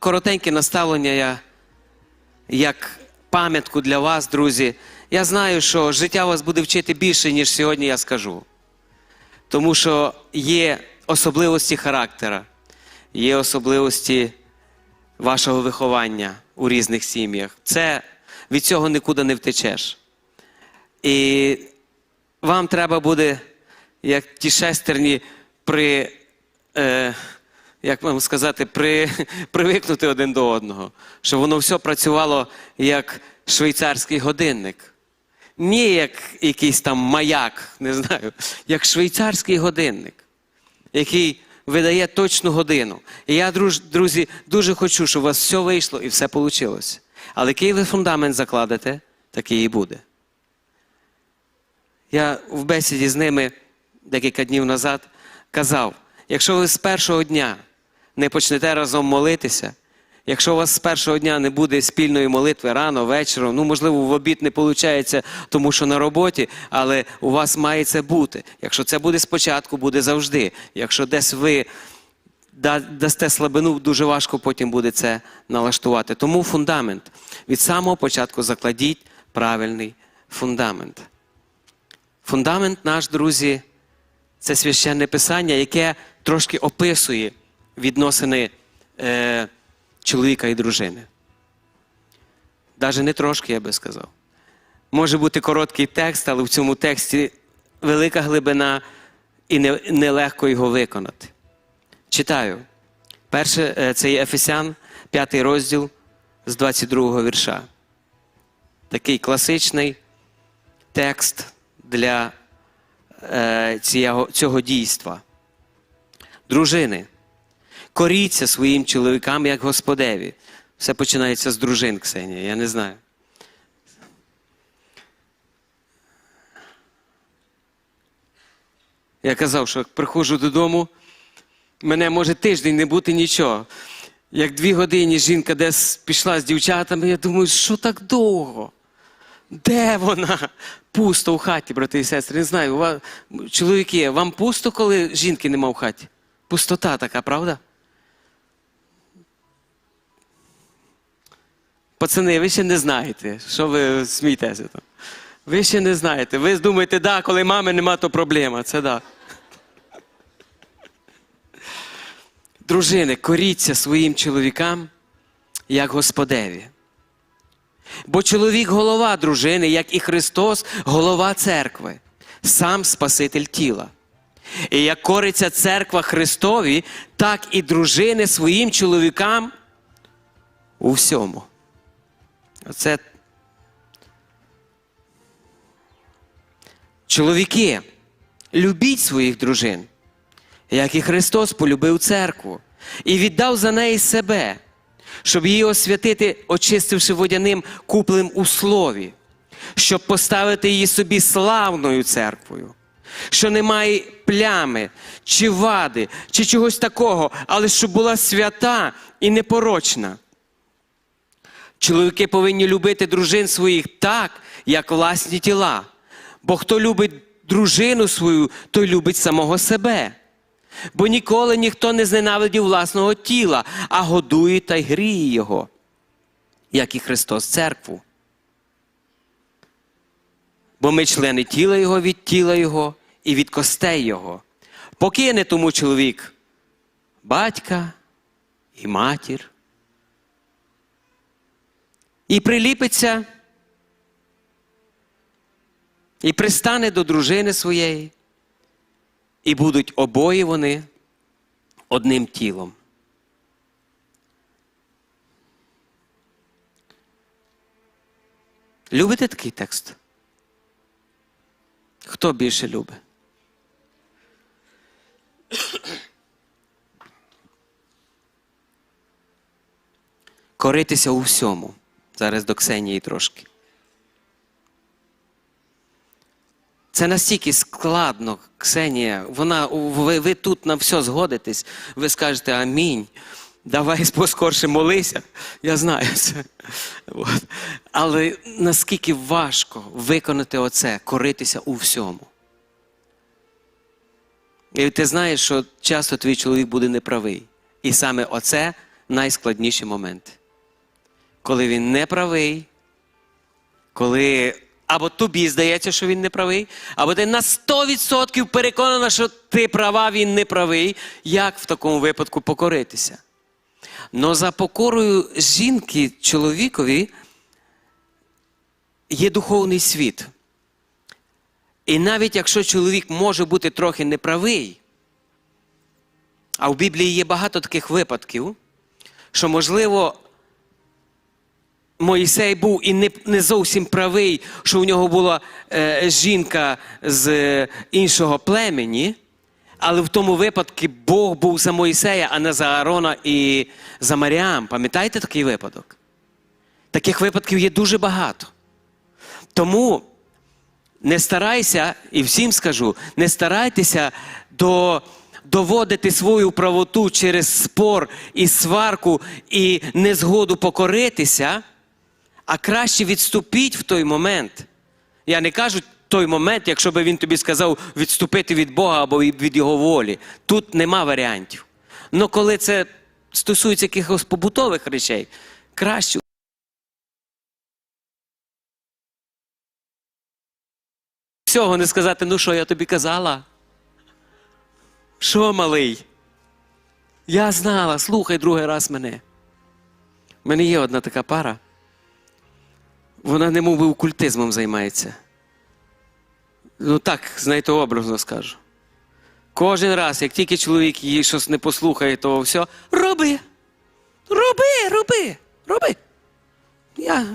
коротеньке наставлення я як пам'ятку для вас, друзі. Я знаю, що життя вас буде вчити більше, ніж сьогодні я скажу. Тому що є особливості характера, є особливості вашого виховання у різних сім'ях. Це від цього нікуди не втечеш. І вам треба буде, як ті шестерні, при, е, як вам сказати, при, привикнути один до одного, щоб воно все працювало як швейцарський годинник. Не як якийсь там маяк, не знаю, як швейцарський годинник, який видає точну годину. І я, друзі, дуже хочу, щоб у вас все вийшло і все вийшло. Але який ви фундамент закладете, такий і буде. Я в бесіді з ними декілька днів назад казав: якщо ви з першого дня не почнете разом молитися, якщо у вас з першого дня не буде спільної молитви рано, вечором, ну, можливо, в обід не виходить, тому що на роботі, але у вас має це бути. Якщо це буде спочатку, буде завжди. Якщо десь ви дасте слабину, дуже важко потім буде це налаштувати. Тому фундамент. Від самого початку закладіть правильний фундамент. Фундамент наш, друзі, це священне писання, яке трошки описує відносини е, чоловіка і дружини. Навіть не трошки, я би сказав. Може бути короткий текст, але в цьому тексті велика глибина і не- нелегко його виконати. Читаю. Перше, е, це є Ефесян, п'ятий розділ з 22 вірша. Такий класичний текст для е, цього, цього дійства. Дружини, коріться своїм чоловікам як Господеві. Все починається з дружин, Ксенія, я не знаю. Я казав, що приходжу додому, мене може тиждень не бути нічого. Як дві години жінка десь пішла з дівчатами, я думаю, що так довго? Де вона? Пусто в хаті, брати і сестри. Не знаю, у вас, чоловіки, вам пусто, коли жінки нема в хаті? Пустота така, правда? Пацани, ви ще не знаєте, що ви смієтеся там. Ви ще не знаєте. Ви думаєте, да, коли мами нема, то проблема. Це да. Дружини, коріться своїм чоловікам, як Господеві. Бо чоловік голова дружини, як і Христос, голова церкви, сам Спаситель тіла. І як кориться церква Христові, так і дружини своїм чоловікам у всьому. Оце чоловіки, любіть своїх дружин, як і Христос полюбив церкву і віддав за неї себе, щоб її освятити, очистивши водяним куплем у слові, щоб поставити її собі славною церквою, що немає плями, чи вади, чи чогось такого, але щоб була свята і непорочна. Чоловіки повинні любити дружин своїх так, як власні тіла. Бо хто любить дружину свою, той любить самого себе. Бо ніколи ніхто не зненавидів власного тіла, а годує та й гріє його, як і Христос церкву. Бо ми члени тіла Його від тіла Його і від костей Його. Покине тому чоловік батька і матір. І приліпиться, і пристане до дружини своєї, і будуть обоє вони одним тілом. Любите такий текст? Хто більше любить? Коритися у всьому. Зараз до Ксенії трошки. Це настільки складно, Ксенія. Вона, ви, ви тут на все згодитесь, ви скажете амінь. Давай поскорше молися. Я знаю це. От. Але наскільки важко виконати оце, коритися у всьому. І ти знаєш, що часто твій чоловік буде неправий. І саме оце найскладніші моменти. Коли він не правий, коли або тобі здається, що він не правий, або ти на 100% переконана, що ти права, він не правий. Як в такому випадку покоритися? Но за покорою жінки чоловікові є духовний світ. І навіть якщо чоловік може бути трохи неправий, а в Біблії є багато таких випадків, що, можливо, Моїсей був і не, не зовсім правий, що у нього була е, жінка з е, іншого племені, але в тому випадку Бог був за Моїсея, а не за Аарона і за Маріам. Пам'ятаєте такий випадок? Таких випадків є дуже багато. Тому не старайся, і всім скажу, не старайтеся до, доводити свою правоту через спор і сварку і незгоду покоритися, а краще відступіть в той момент. Я не кажу той момент, якщо би він тобі сказав відступити від Бога або від Його волі. Тут нема варіантів. Але коли це стосується якихось побутових речей, краще. Всього не сказати, ну що я тобі казала? Що, малий? Я знала, слухай другий раз мене. У мене є одна така пара. Вона не би окультизмом займається. Ну так, знаєте, образно скажу. Кожен раз, як тільки чоловік її щось не послухає, то все, роби. Роби, роби, роби. Я...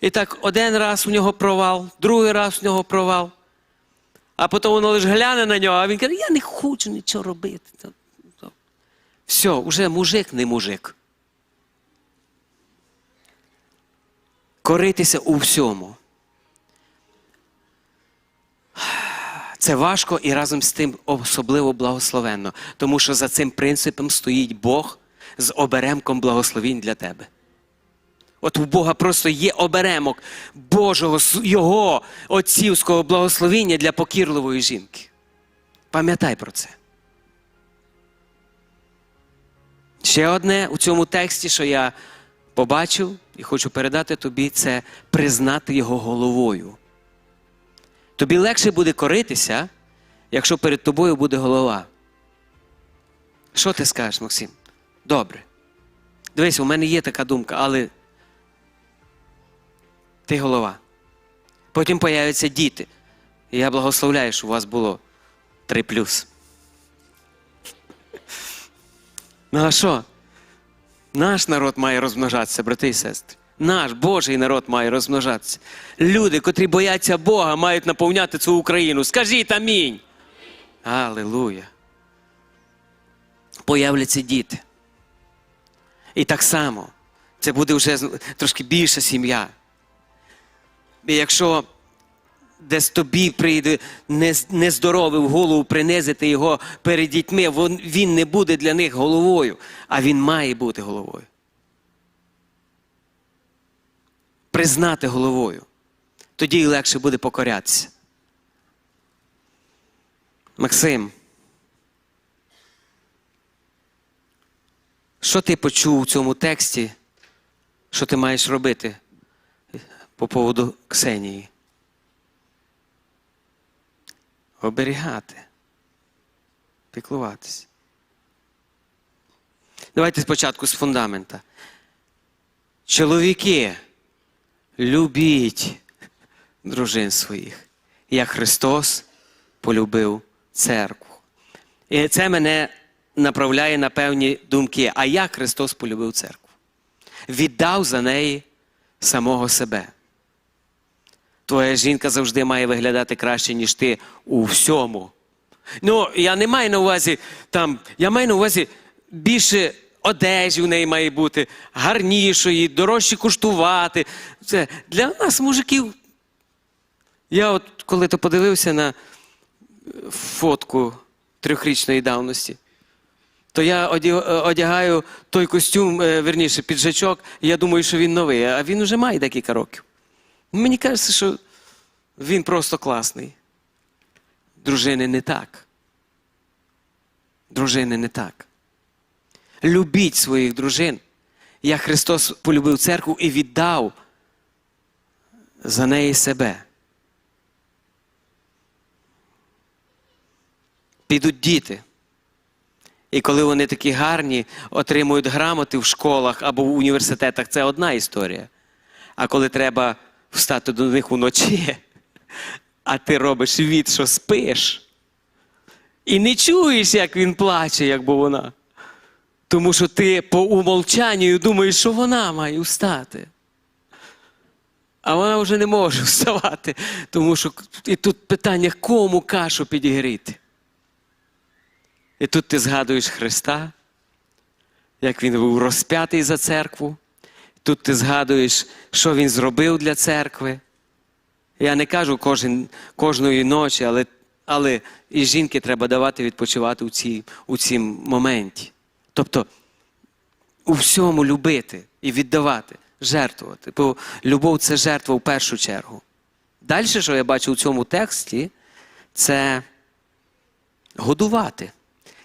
І так один раз у нього провал, другий раз у нього провал. А потім воно лише гляне на нього, а він каже, я не хочу нічого робити. Все, уже мужик не мужик. Коритися у всьому. Це важко і разом з тим особливо благословенно, тому що за цим принципом стоїть Бог з оберемком благословінь для тебе. От у Бога просто є оберемок Божого, Його отцівського благословіння для покірливої жінки. Пам'ятай про це. Ще одне у цьому тексті, що я побачив і хочу передати тобі, це признати його головою. Тобі легше буде коритися, якщо перед тобою буде голова. Що ти скажеш, Максим? Добре. Дивись, у мене є така думка, але ти голова. Потім появляться діти. І я благословляю, що у вас було три плюс. Ну а що? Наш народ має розмножатися, брати і сестри. Наш Божий народ має розмножатися. Люди, котрі бояться Бога, мають наповняти цю Україну. Скажіть амінь. Аллилуйя. Появляться діти. І так само, це буде вже трошки більша сім'я. І якщо десь тобі прийде нез- нездоровий в голову принизити його перед дітьми, він не буде для них головою, а він має бути головою. Признати головою. Тоді і легше буде покорятися. Максим. Що ти почув у цьому тексті, що ти маєш робити по поводу Ксенії? Оберігати, піклуватись. Давайте спочатку з фундамента. Чоловіки, любіть дружин своїх, як Христос полюбив церкву. І це мене направляє на певні думки. А як Христос полюбив церкву? Віддав за неї самого себе. Твоя жінка завжди має виглядати краще, ніж ти у всьому. Ну, я не маю на увазі там, я маю на увазі більше одежі в неї має бути, гарнішої, дорожче коштувати. Це для нас, мужиків. Я от коли то подивився на фотку трьохрічної давності, то я одягаю той костюм, е, верніше, піджачок, і я думаю, що він новий, а він вже має декілька років. Мені кажеться, що він просто класний. Дружини не так. Дружини не так. Любіть своїх дружин. Як Христос полюбив церкву і віддав за неї себе. Підуть діти. І коли вони такі гарні, отримують грамоти в школах або в університетах, це одна історія. А коли треба встати до них уночі, а ти робиш від, що спиш, і не чуєш, як він плаче, якби вона. Тому що ти по умолчанню думаєш, що вона має встати. А вона вже не може вставати, тому що і тут питання, кому кашу підігріти. І тут ти згадуєш Христа, як Він був розп'ятий за церкву. Тут ти згадуєш, що Він зробив для церкви. Я не кажу кожен, кожної ночі, але, але і жінки треба давати відпочивати у, цій, у цім моменті. Тобто у всьому любити і віддавати, жертвувати. Бо любов це жертва в першу чергу. Далі, що я бачу у цьому тексті, це годувати.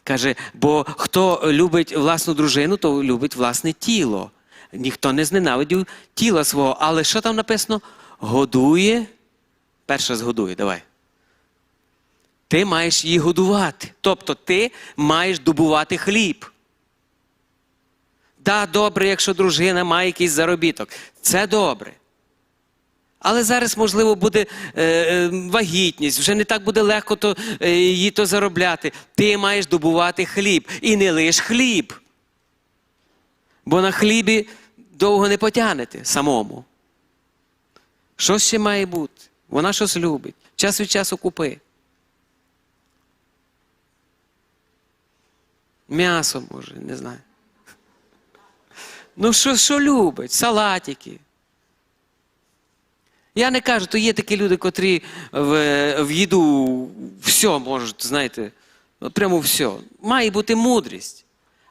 Каже, бо хто любить власну дружину, то любить власне тіло. Ніхто не зненавидів тіла свого. Але що там написано? Годує. Перше згодує, давай. Ти маєш її годувати. Тобто ти маєш добувати хліб. Да, добре, якщо дружина має якийсь заробіток. Це добре. Але зараз, можливо, буде е, е, вагітність, вже не так буде легко то, е, її то заробляти. Ти маєш добувати хліб. І не лиш хліб. Бо на хлібі довго не потягнете самому. Що ще має бути? Вона щось любить. Час від часу купи. М'ясо може, не знаю. Ну, що, що любить? Салатики. Я не кажу, то є такі люди, котрі в, в їду все можуть, знаєте, прямо все. Має бути мудрість.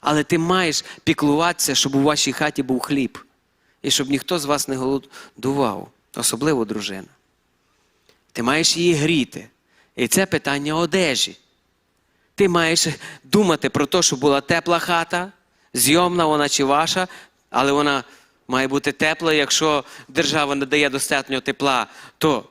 Але ти маєш піклуватися, щоб у вашій хаті був хліб. І щоб ніхто з вас не голодував, особливо дружина. Ти маєш її гріти. І це питання одежі. Ти маєш думати про те, щоб була тепла хата, зйомна вона чи ваша, але вона має бути тепла. Якщо держава не дає достатньо тепла, то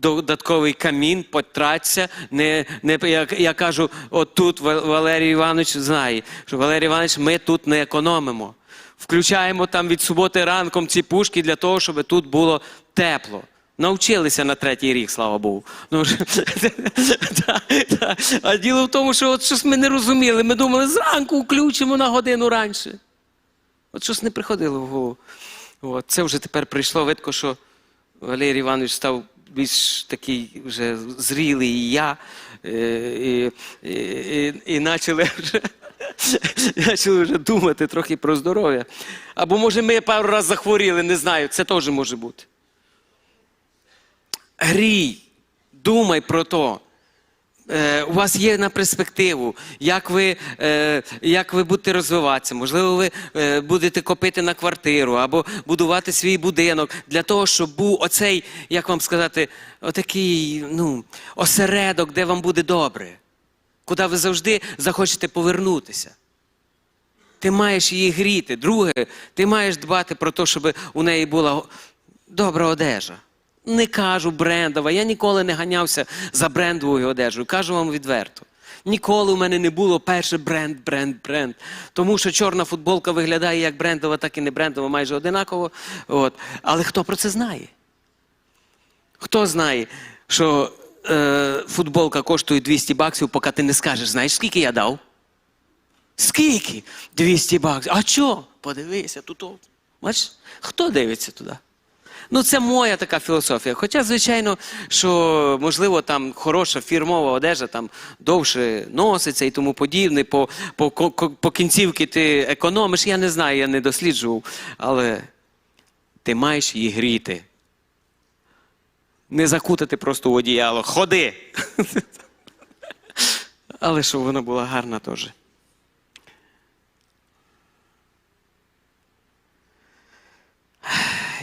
додатковий камін, потраться. Не, не, я, я кажу, отут Валерій Іванович знає, що Валерій Іванович, ми тут не економимо. Включаємо там від суботи ранком ці пушки для того, щоб тут було тепло. Навчилися на третій рік, слава Богу. Ну. А діло в тому, що от щось ми не розуміли. Ми думали, зранку включимо на годину раніше. От щось не приходило в голову. От. Це вже тепер прийшло, видко, що Валерій Іванович став більш такий вже зрілий і я. І, і, і, і почали вже. Почали вже думати трохи про здоров'я. Або, може, ми пару разів захворіли, не знаю, це теж може бути. Грій, думай про то. Е, у вас є на перспективу, як ви е, як ви будете розвиватися. Можливо, ви е, будете копити на квартиру або будувати свій будинок для того, щоб був оцей, як вам сказати, отакий ну, осередок, де вам буде добре, куди ви завжди захочете повернутися. Ти маєш її гріти. Друге, ти маєш дбати про те, щоб у неї була добра одежа. Не кажу брендова. Я ніколи не ганявся за брендовою одежею. Кажу вам відверто. Ніколи у мене не було перше бренд, бренд, бренд. Тому що чорна футболка виглядає як брендова, так і не брендова, майже одинаково. От. Але хто про це знає? Хто знає, що е, футболка коштує 200 баксів, поки ти не скажеш, знаєш, скільки я дав? Скільки? 200 баксів. А що? Подивися тут. Бачиш? Хто дивиться туди? Ну, це моя така філософія. Хоча, звичайно, що можливо там хороша фірмова одежа там довше носиться і тому подібне. По по, по кінцівки ти економиш, я не знаю, я не досліджував, але ти маєш її гріти. Не закутати просто в одіяло. Ходи. Але щоб вона була гарна теж.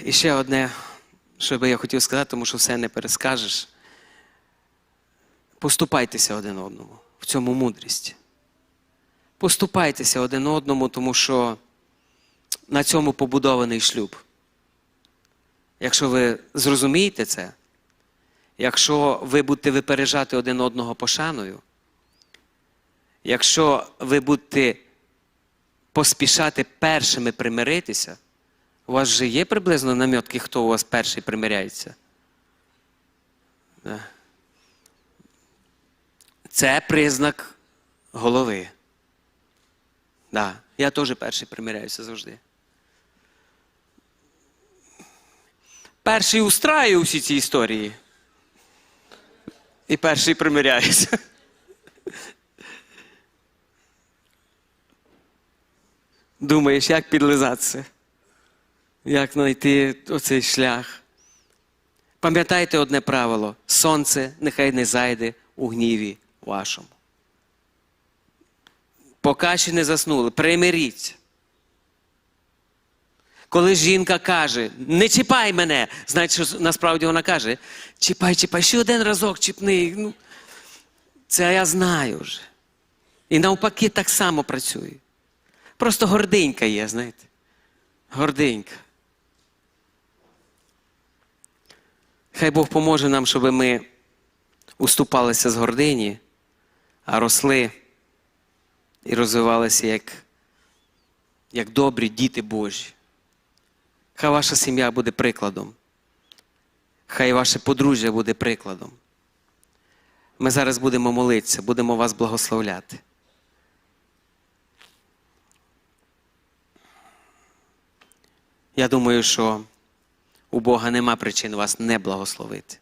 І ще одне, що би я хотів сказати, тому що все не перескажеш. Поступайтеся один одному в цьому мудрість. поступайтеся один одному, тому що на цьому побудований шлюб. Якщо ви зрозумієте це, якщо ви будете випереджати один одного пошаною, якщо ви будете поспішати першими примиритися, у вас же є приблизно намітки, хто у вас перший примиряється? Це признак голови. Да. Я теж перший примиряюся завжди. Перший устраю всі ці історії. І перший примиряюся. Думаєш, як підлизатися? Як знайти оцей шлях? Пам'ятайте одне правило: сонце нехай не зайде у гніві вашому. Поки ще не заснули, примиріться. Коли жінка каже, не чіпай мене, знаєте, що насправді вона каже, чіпай, чіпай, ще один разок чіпни. Ну, це я знаю вже. І навпаки так само працює. Просто гординька є, знаєте. Гординька. Хай Бог поможе нам, щоб ми уступалися з гордині, а росли і розвивалися як, як добрі діти Божі. Хай ваша сім'я буде прикладом. Хай ваше подружжя буде прикладом. Ми зараз будемо молитися, будемо вас благословляти. Я думаю, що у Бога нема причин вас не благословити.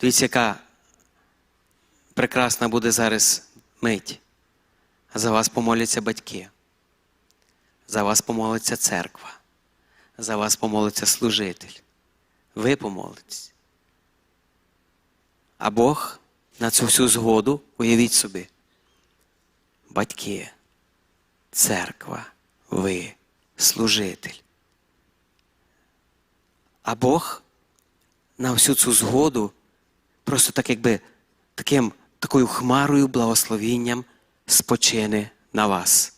Дивіться, яка прекрасна буде зараз мить. За вас помоляться батьки. За вас помолиться церква. За вас помолиться служитель. Ви помолитесь. А Бог на цю всю згоду, уявіть собі, батьки, церква, ви, служитель. А Бог на всю цю згоду просто так якби таким, такою хмарою благословінням спочине на вас.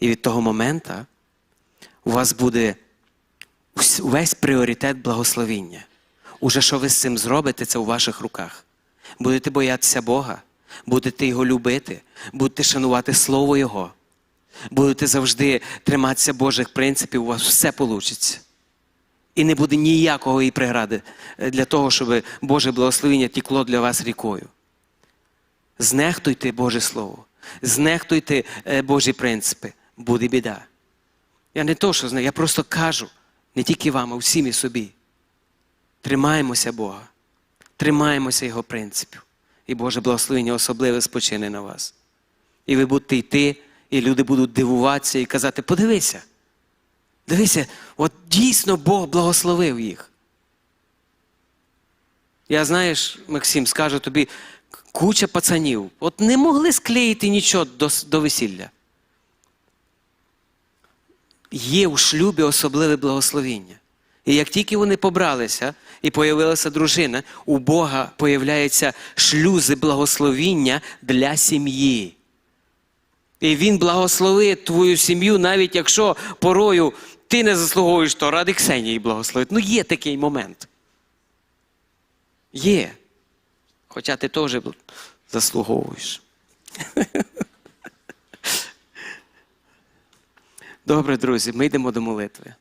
І від того моменту у вас буде весь пріоритет благословіння. Уже що ви з цим зробите, це у ваших руках. Будете боятися Бога, будете Його любити, будете шанувати Слово Його, будете завжди триматися Божих принципів, у вас все вийде. І не буде ніякого і прегради е, для того, щоб Боже благословіння тікло для вас рікою. Знехтуйте Боже Слово, знехтуйте е, Божі принципи, буде біда. Я не то, що знаю, я просто кажу, не тільки вам, а всім і собі. Тримаємося Бога, тримаємося Його принципів. І Боже благословення особливе спочине на вас. І ви будете йти, і люди будуть дивуватися і казати: подивися, дивися, от дійсно Бог благословив їх. Я знаєш, Максим, скажу тобі, куча пацанів, от не могли склеїти нічого до, до весілля. Є у шлюбі особливе благословіння. І як тільки вони побралися і появилася дружина, у Бога появляються шлюзи благословіння для сім'ї. І Він благословить твою сім'ю, навіть якщо порою ти не заслуговуєш, то ради Ксенії благословить. Ну, є такий момент. Є. Хоча ти теж заслуговуєш. Добре, друзі, ми йдемо до молитви.